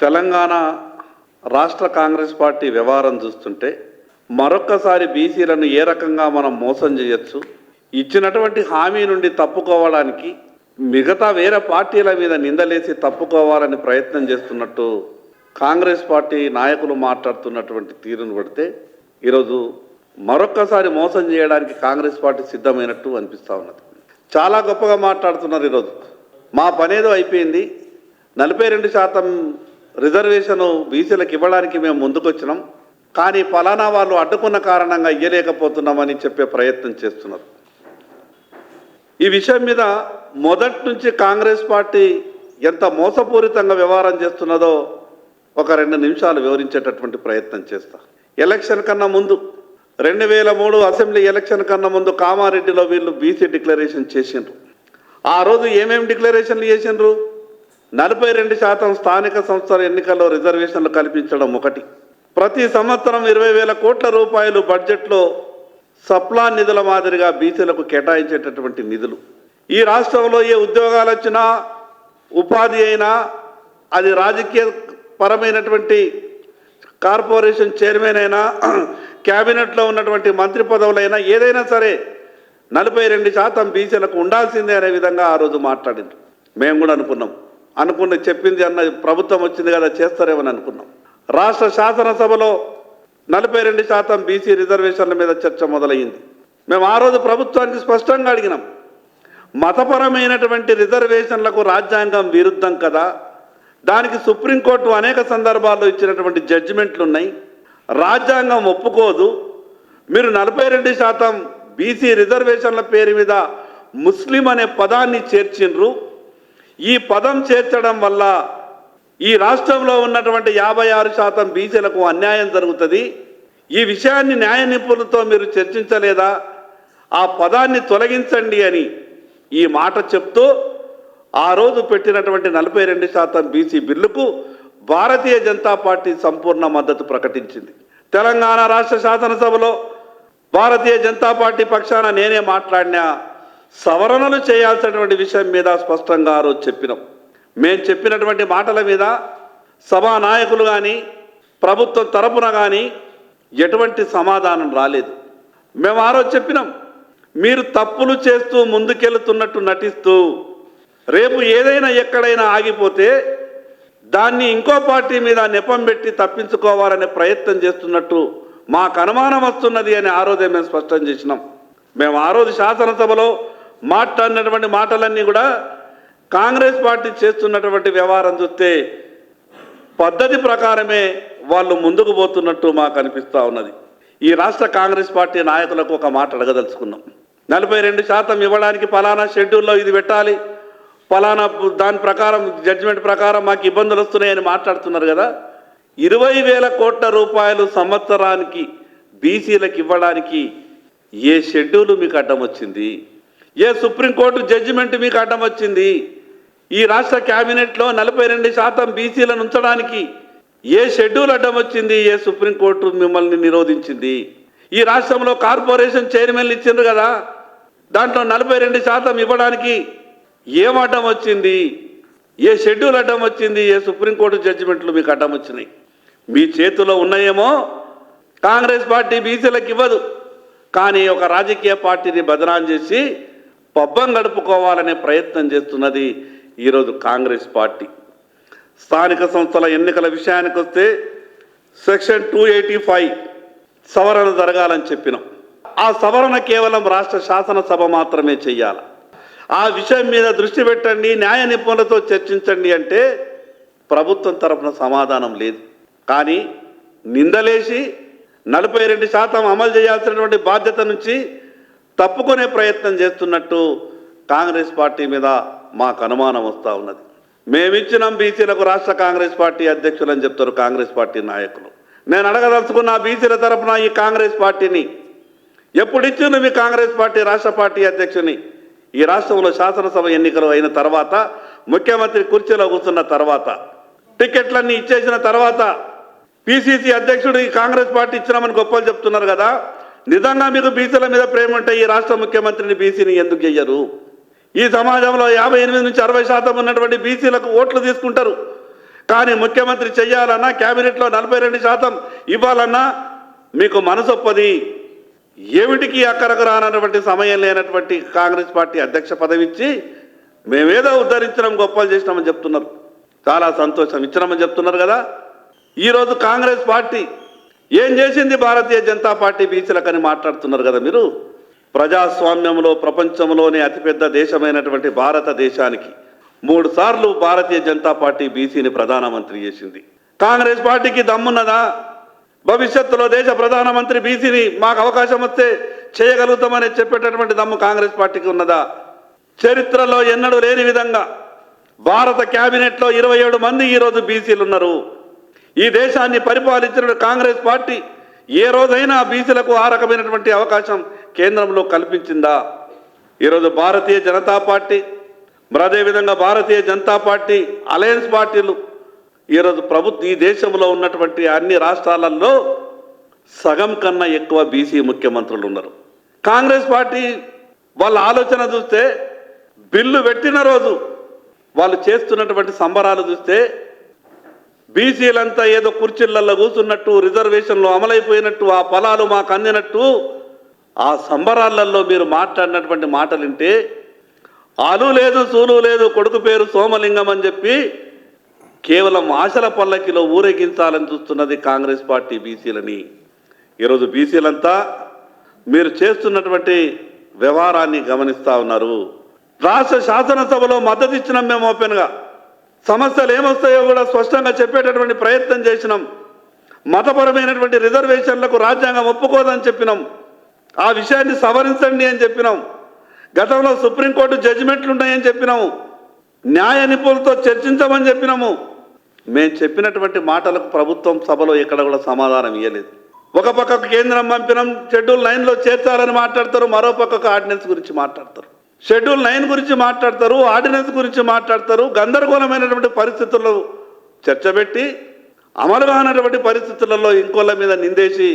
తెలంగాణ రాష్ట్ర కాంగ్రెస్ పార్టీ వ్యవహారం చూస్తుంటే మరొక్కసారి బీసీలను ఏ రకంగా మనం మోసం చేయొచ్చు? ఇచ్చినటువంటి హామీ నుండి తప్పుకోవడానికి మిగతా వేరే పార్టీల మీద నిందలేసి తప్పుకోవాలని ప్రయత్నం చేస్తున్నట్టు కాంగ్రెస్ పార్టీ నాయకులు మాట్లాడుతున్నటువంటి తీరును పడితే ఈరోజు మరొక్కసారి మోసం చేయడానికి కాంగ్రెస్ పార్టీ సిద్ధమైనట్టు అనిపిస్తూ ఉన్నది. చాలా గొప్పగా మాట్లాడుతున్నారు ఈరోజు. మా పనేదో అయిపోయింది. నలభై రెండు శాతం రిజర్వేషన్ బీసీలకు ఇవ్వడానికి మేము ముందుకొచ్చినాం. కానీ ఫలానా వాళ్ళు అడ్డుకున్న కారణంగా ఇయ్యలేకపోతున్నామని చెప్పే ప్రయత్నం చేస్తున్నారు. ఈ విషయం మీద మొదటి నుంచి కాంగ్రెస్ పార్టీ ఎంత మోసపూరితంగా వ్యవహారం చేస్తున్నదో ఒక రెండు నిమిషాలు వివరించేటటువంటి ప్రయత్నం చేస్తా. ఎలక్షన్ కన్నా ముందు రెండు వేల మూడు అసెంబ్లీ ఎలక్షన్ కన్నా ముందు కామారెడ్డిలో వీళ్ళు బీసీ డిక్లరేషన్ చేసిండ్రు. ఆ రోజు ఏమేమి డిక్లరేషన్లు చేసిండ్రు? నలభై రెండు శాతం స్థానిక సంస్థల ఎన్నికల్లో రిజర్వేషన్లు కల్పించడం ఒకటి. ప్రతి సంవత్సరం ఇరవై వేల కోట్ల రూపాయలు బడ్జెట్లో సప్లా నిధుల మాదిరిగా బీసీలకు కేటాయించేటటువంటి నిధులు. ఈ రాష్ట్రంలో ఏ ఉద్యోగాలు వచ్చినా ఉపాధి అయినా అది రాజకీయ పరమైనటువంటి కార్పొరేషన్ చైర్మన్ అయినా క్యాబినెట్లో ఉన్నటువంటి మంత్రి పదవులైనా ఏదైనా సరే నలభై రెండు శాతం బీసీలకు ఉండాల్సిందే అనే విధంగా ఆ రోజు మాట్లాడింది. మేము కూడా అనుకున్నాం. అనుకున్న చెప్పింది అన్న ప్రభుత్వం వచ్చింది కదా చేస్తారేమని అనుకున్నాం. రాష్ట్ర శాసనసభలో నలభై రెండు శాతం బీసీ రిజర్వేషన్ల మీద చర్చ మొదలయ్యింది. మేము ఆ రోజు ప్రభుత్వానికి స్పష్టంగా అడిగినాం మతపరమైనటువంటి రిజర్వేషన్లకు రాజ్యాంగం విరుద్ధం కదా దానికి సుప్రీంకోర్టు అనేక సందర్భాల్లో ఇచ్చినటువంటి జడ్జిమెంట్లు ఉన్నాయి రాజ్యాంగం ఒప్పుకోదు మీరు నలభై రెండు శాతం బీసీ రిజర్వేషన్ల పేరు మీద ముస్లిం అనే పదాన్ని చేర్చిండ్రు ఈ పదం చేర్చడం వల్ల ఈ రాష్ట్రంలో ఉన్నటువంటి యాభై ఆరు శాతం బీసీలకు అన్యాయం జరుగుతుంది. ఈ విషయాన్ని న్యాయ నిపుణులతో మీరు చర్చించలేదా? ఆ పదాన్ని తొలగించండి అని ఈ మాట చెప్తూ ఆ రోజు పెట్టినటువంటి నలభై రెండు శాతం బీసీ బిల్లుకు భారతీయ జనతా పార్టీ సంపూర్ణ మద్దతు ప్రకటించింది. తెలంగాణ రాష్ట్ర శాసనసభలో భారతీయ జనతా పార్టీ పక్షాన నేనే మాట్లాడినా సవరణలు చేయాల్సినటువంటి విషయం మీద స్పష్టంగా ఆ రోజు చెప్పినాం. మేము చెప్పినటువంటి మాటల మీద సభా నాయకులు కానీ ప్రభుత్వం తరపున కానీ ఎటువంటి సమాధానం రాలేదు. మేము ఆ రోజు చెప్పినాం మీరు తప్పులు చేస్తూ ముందుకెళ్తున్నట్టు నటిస్తూ రేపు ఏదైనా ఎక్కడైనా ఆగిపోతే దాన్ని ఇంకో పార్టీ మీద నెపం పెట్టి తప్పించుకోవాలనే ప్రయత్నం చేస్తున్నట్టు మాకు అనుమానం వస్తున్నది అని ఆ రోజే మేము స్పష్టం చేసినాం. మేము ఆ రోజు శాసనసభలో మాట్లాడినటువంటి మాటలన్నీ కూడా కాంగ్రెస్ పార్టీ చేస్తున్నటువంటి వ్యవహారం చూస్తే పద్ధతి ప్రకారమే వాళ్ళు ముందుకు పోతున్నట్టు మాకు అనిపిస్తూ ఉన్నది. ఈ రాష్ట్ర కాంగ్రెస్ పార్టీ నాయకులకు ఒక మాట అడగదలుచుకున్నాం. నలభై రెండు శాతం ఇవ్వడానికి ఫలానా షెడ్యూల్లో ఇది పెట్టాలి. ఫలానా దాని ప్రకారం జడ్జిమెంట్ ప్రకారం మాకు ఇబ్బందులు వస్తున్నాయని మాట్లాడుతున్నారు కదా. ఇరవై వేల కోట్ల రూపాయలు సంవత్సరానికి బీసీలకు ఇవ్వడానికి ఏ షెడ్యూలు మీకు అడ్డం వచ్చింది? ఏ సుప్రీంకోర్టు జడ్జిమెంట్ మీకు అడ్డం వచ్చింది? ఈ రాష్ట్ర క్యాబినెట్లో నలభై రెండు శాతం బీసీలను ఉంచడానికి ఏ షెడ్యూల్ అడ్డం వచ్చింది? ఏ సుప్రీంకోర్టు మిమ్మల్ని నిరోధించింది? ఈ రాష్ట్రంలో కార్పొరేషన్ చైర్మన్లు ఇచ్చిండ్రు కదా దాంట్లో నలభై రెండు శాతం ఇవ్వడానికి ఏం అడ్డం వచ్చింది? ఏ షెడ్యూల్ అడ్డం వచ్చింది? ఏ సుప్రీంకోర్టు జడ్జిమెంట్లు మీకు అడ్డం వచ్చినాయి? మీ చేతిలో ఉన్నాయేమో కాంగ్రెస్ పార్టీ బీసీలకు ఇవ్వదు. కానీ ఒక రాజకీయ పార్టీని బదనాం చేసి పబ్బం గడుపుకోవాలనే ప్రయత్నం చేస్తున్నది ఈరోజు కాంగ్రెస్ పార్టీ. స్థానిక సంస్థల ఎన్నికల విషయానికి వస్తే సెక్షన్ టూ ఎయిటీ ఫైవ్ సవరణ జరగాలని చెప్పినాం. ఆ సవరణ కేవలం రాష్ట్ర శాసనసభ మాత్రమే చెయ్యాలి. ఆ విషయం మీద దృష్టి పెట్టండి న్యాయ నిపుణులతో చర్చించండి అంటే ప్రభుత్వం తరఫున సమాధానం లేదు. కానీ నిందలేసి నలభై రెండు శాతం అమలు చేయాల్సినటువంటి బాధ్యత నుంచి తప్పుకునే ప్రయత్నం చేస్తున్నట్టు కాంగ్రెస్ పార్టీ మీద మాకు అనుమానం వస్తూ ఉన్నది. మేమిచ్చినాం బీసీలకు రాష్ట్ర కాంగ్రెస్ పార్టీ అధ్యక్షులు అని చెప్తారు కాంగ్రెస్ పార్టీ నాయకులు. నేను అడగదలుచుకున్న బీసీల తరఫున ఈ కాంగ్రెస్ పార్టీని ఎప్పుడు ఇచ్చింది మీ కాంగ్రెస్ పార్టీ రాష్ట్ర పార్టీ అధ్యక్షుని? ఈ రాష్ట్రంలో శాసనసభ ఎన్నికలు అయిన తర్వాత ముఖ్యమంత్రి కుర్చీలో కూర్చున్న తర్వాత టికెట్లన్నీ ఇచ్చేసిన తర్వాత పిసిసి అధ్యక్షుడు ఈ కాంగ్రెస్ పార్టీ ఇచ్చినామని గొప్పలు చెప్తున్నారు కదా నిజంగా మీకు బీసీల మీద ప్రేమ ఉంటే ఈ రాష్ట్ర ముఖ్యమంత్రిని బీసీని ఎందుకు చెయ్యరు? ఈ సమాజంలో యాభై ఎనిమిది నుంచి అరవై శాతం ఉన్నటువంటి బీసీలకు ఓట్లు తీసుకుంటారు. కానీ ముఖ్యమంత్రి చెయ్యాలన్నా క్యాబినెట్లో నలభై రెండు శాతం ఇవ్వాలన్నా మీకు మనసొప్పది ఏమిటికి అక్కరకు రానటువంటి సమయం లేనటువంటి కాంగ్రెస్ పార్టీ అధ్యక్ష పదవి ఇచ్చి మేమేదో ఉద్ధరించడం గొప్పలు చేసినామని చెప్తున్నారు. చాలా సంతోషం. ఇచ్చినామని చెప్తున్నారు కదా. ఈరోజు కాంగ్రెస్ పార్టీ ఏం చేసింది భారతీయ జనతా పార్టీ బీసీలకని మాట్లాడుతున్నారు కదా మీరు? ప్రజాస్వామ్యంలో ప్రపంచంలోనే అతిపెద్ద దేశమైనటువంటి భారతదేశానికి మూడు సార్లు భారతీయ జనతా పార్టీ బీసీని ప్రధానమంత్రి చేసింది. కాంగ్రెస్ పార్టీకి దమ్మున్నదా? భవిష్యత్తులో దేశ ప్రధానమంత్రి బీసీని మాకు అవకాశం వస్తే చేయగలుగుతామని చెప్పేటటువంటి దమ్ము కాంగ్రెస్ పార్టీకి ఉన్నదా? చరిత్రలో ఎన్నడూ లేని విధంగా భారత క్యాబినెట్లో ఇరవై ఏడు మంది ఈరోజు బీసీలు ఉన్నారు ఈ దేశాన్ని పరిపాలించిన కాంగ్రెస్ పార్టీ ఏ రోజైనా బీసీలకు ఆ రకమైనటువంటి అవకాశం కేంద్రంలో కల్పించిందా? ఈరోజు భారతీయ జనతా పార్టీ మరి అదేవిధంగా భారతీయ జనతా పార్టీ అలయన్స్ పార్టీలు ఈరోజు ప్రభుత్వ ఈ దేశంలో ఉన్నటువంటి అన్ని రాష్ట్రాలలో సగం కన్నా ఎక్కువ బీసీ ముఖ్యమంత్రులు ఉన్నారు. కాంగ్రెస్ పార్టీ వాళ్ళ ఆలోచన చూస్తే బిల్లు పెట్టిన రోజు వాళ్ళు చేస్తున్నటువంటి సంబరాలు చూస్తే బీసీలంతా ఏదో కుర్చీలలో కూర్చున్నట్టు రిజర్వేషన్లు అమలైపోయినట్టు ఆ ఫలాలు మాకు అందినట్టు ఆ సంబరాలలో మీరు మాట్లాడినటువంటి మాటలు వింటే ఆలు లేదు సూలు లేదు కొడుకు పేరు సోమలింగం అని చెప్పి కేవలం ఆశల పల్లకిలో ఊరేగించాలని చూస్తున్నది కాంగ్రెస్ పార్టీ బీసీలని. ఈరోజు బీసీలంతా మీరు చేస్తున్నటువంటి వ్యవహారాన్ని గమనిస్తా ఉన్నారు. రాష్ట్ర శాసనసభలో మద్దతు ఇచ్చినాం మేము ఓపెన్గా. సమస్యలు ఏమొస్తాయో కూడా స్పష్టంగా చెప్పేటటువంటి ప్రయత్నం చేసినాం. మతపరమైనటువంటి రిజర్వేషన్లకు రాజ్యాంగం ఒప్పుకోదని చెప్పినాం. ఆ విషయాన్ని సవరించండి అని చెప్పినాం. గతంలో సుప్రీంకోర్టు జడ్జిమెంట్లు ఉన్నాయని చెప్పినాము. న్యాయ నిపుణులతో చర్చించమని చెప్పినాము. మేము చెప్పినటువంటి మాటలకు ప్రభుత్వం సభలో ఎక్కడ కూడా సమాధానం ఇవ్వలేదు ఒక పక్కకు కేంద్రం పంపినాం షెడ్యూల్ నైన్లో చేర్చాలని మాట్లాడతారు మరో పక్కకు ఆర్డినెన్స్ గురించి మాట్లాడతారు. షెడ్యూల్ నైన్ గురించి మాట్లాడతారు ఆర్డినెన్స్ గురించి మాట్లాడతారు గందరగోళమైనటువంటి పరిస్థితుల్లో చర్చ పెట్టి అమలు కానటువంటి పరిస్థితులలో ఇంకోళ్ళ మీద నిందేసి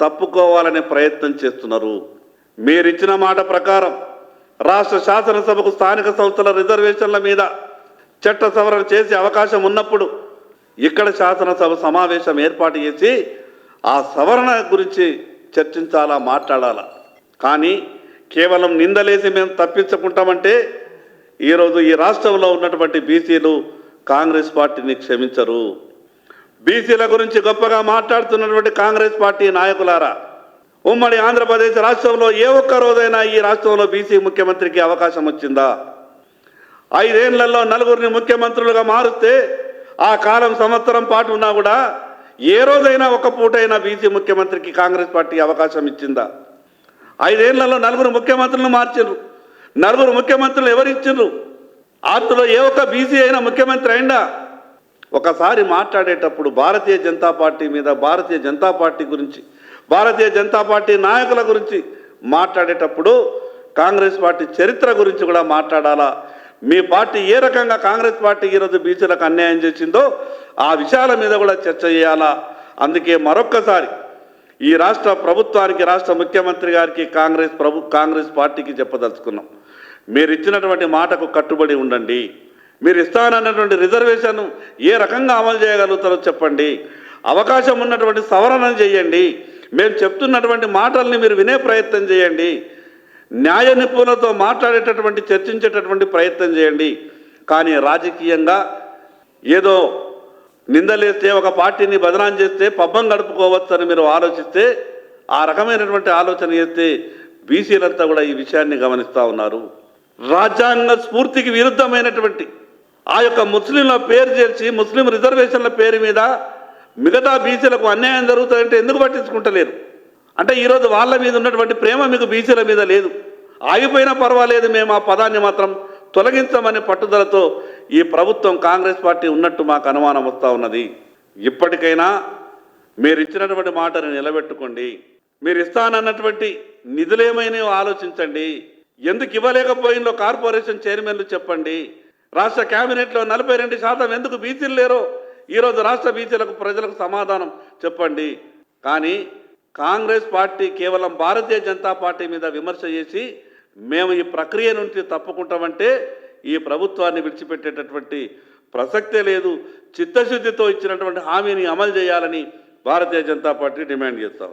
తప్పుకోవాలనే ప్రయత్నం చేస్తున్నారు. మీరిచ్చిన మాట ప్రకారం రాష్ట్ర శాసనసభకు స్థానిక సంస్థల రిజర్వేషన్ల మీద చట్ట సవరణ చేసే అవకాశం ఉన్నప్పుడు ఇక్కడ శాసనసభ సమావేశం ఏర్పాటు చేసి ఆ సవరణ గురించి చర్చించాలా మాట్లాడాలా? కానీ కేవలం నిందలేసి మేము తప్పించుకుంటామంటే ఈరోజు ఈ రాష్ట్రంలో ఉన్నటువంటి బీసీలు కాంగ్రెస్ పార్టీని క్షమించరు. బీసీల గురించి గొప్పగా మాట్లాడుతున్నటువంటి కాంగ్రెస్ పార్టీ నాయకులారా ఉమ్మడి ఆంధ్రప్రదేశ్ రాష్ట్రంలో ఏ ఒక్క రోజైనా ఈ రాష్ట్రంలో బీసీ ముఖ్యమంత్రికి అవకాశం వచ్చిందా? ఐదేళ్ళలో నలుగురిని ముఖ్యమంత్రులుగా మారుస్తే ఆ కాలం సంవత్సరం పాటు ఉన్నా కూడా ఏ రోజైనా ఒక పూటైనా బీసీ ముఖ్యమంత్రికి కాంగ్రెస్ పార్టీ అవకాశం ఇచ్చిందా? ఐదేళ్ళలో నలుగురు ముఖ్యమంత్రులను మార్చిండ్రు నలుగురు ముఖ్యమంత్రులు ఎవరిచ్చిండ్రు? అందులో ఏ ఒక్క బీసీ అయినా ముఖ్యమంత్రి అయిందా ఒకసారి మాట్లాడేటప్పుడు భారతీయ జనతా పార్టీ మీద భారతీయ జనతా పార్టీ గురించి భారతీయ జనతా పార్టీ నాయకుల గురించి మాట్లాడేటప్పుడు కాంగ్రెస్ పార్టీ చరిత్ర గురించి కూడా మాట్లాడాలా? మీ పార్టీ ఏ రకంగా కాంగ్రెస్ పార్టీ ఈరోజు బీసీలకు అన్యాయం చేసిందో ఆ విషయాల మీద కూడా చర్చ చేయాలా? అందుకే మరొక్కసారి ఈ రాష్ట్ర ప్రభుత్వానికి రాష్ట్ర ముఖ్యమంత్రి గారికి కాంగ్రెస్ ప్రభు కాంగ్రెస్ పార్టీకి చెప్పదలుచుకున్నాం. మీరు ఇచ్చినటువంటి మాటకు కట్టుబడి ఉండండి. మీరు ఇస్తానన్నటువంటి రిజర్వేషన్ ఏ రకంగా అమలు చేయగలుగుతారో చెప్పండి. అవకాశం ఉన్నటువంటి సవరణ చేయండి. మేము చెప్తున్నటువంటి మాటల్ని మీరు వినే ప్రయత్నం చేయండి. న్యాయ నిపుణులతో మాట్లాడేటటువంటి చర్చించేటటువంటి ప్రయత్నం చేయండి. కానీ రాజకీయంగా ఏదో నిందలేస్తే ఒక పార్టీని బదనాం చేస్తే పబ్బం గడుపుకోవచ్చని మీరు ఆలోచిస్తే ఆ రకమైనటువంటి ఆలోచన చేస్తే బీసీలంతా కూడా ఈ విషయాన్ని గమనిస్తూ ఉన్నారు. రాజ్యాంగ స్ఫూర్తికి విరుద్ధమైనటువంటి ఆ యొక్క ముస్లింల పేరు చేర్చి ముస్లిం రిజర్వేషన్ల పేరు మీద మిగతా బీసీలకు అన్యాయం జరుగుతుందంటే ఎందుకు పట్టించుకుంటలేరు? అంటే ఈరోజు వాళ్ళ మీద ఉన్నటువంటి ప్రేమ మీకు బీసీల మీద లేదు. ఆగిపోయినా పర్వాలేదు మేము ఆ పదాన్ని మాత్రం తొలగించమనే పట్టుదలతో ఈ ప్రభుత్వం కాంగ్రెస్ పార్టీ ఉన్నట్టు మాకు అనుమానం వస్తూ ఉన్నది. ఇప్పటికైనా మీరు ఇచ్చినటువంటి మాటను నిలబెట్టుకోండి. మీరు ఇస్తానన్నటువంటి నిధులేమైనా ఆలోచించండి. ఎందుకు ఇవ్వలేకపోయిందో కార్పొరేషన్ చైర్మన్లు చెప్పండి. రాష్ట్ర కేబినెట్లో నలభై రెండు శాతం ఎందుకు బీసీలు లేరో ఈరోజు రాష్ట్ర బీసీలకు ప్రజలకు సమాధానం చెప్పండి. కానీ కాంగ్రెస్ పార్టీ కేవలం భారతీయ జనతా పార్టీ మీద విమర్శ చేసి మేము ఈ ప్రక్రియ నుంచి తప్పుకుంటామంటే ఈ ప్రభుత్వాన్ని విడిచిపెట్టేటటువంటి ప్రసక్తే లేదు. చిత్తశుద్ధితో ఇచ్చినటువంటి హామీని అమలు చేయాలని భారతీయ జనతా పార్టీ డిమాండ్ చేస్తా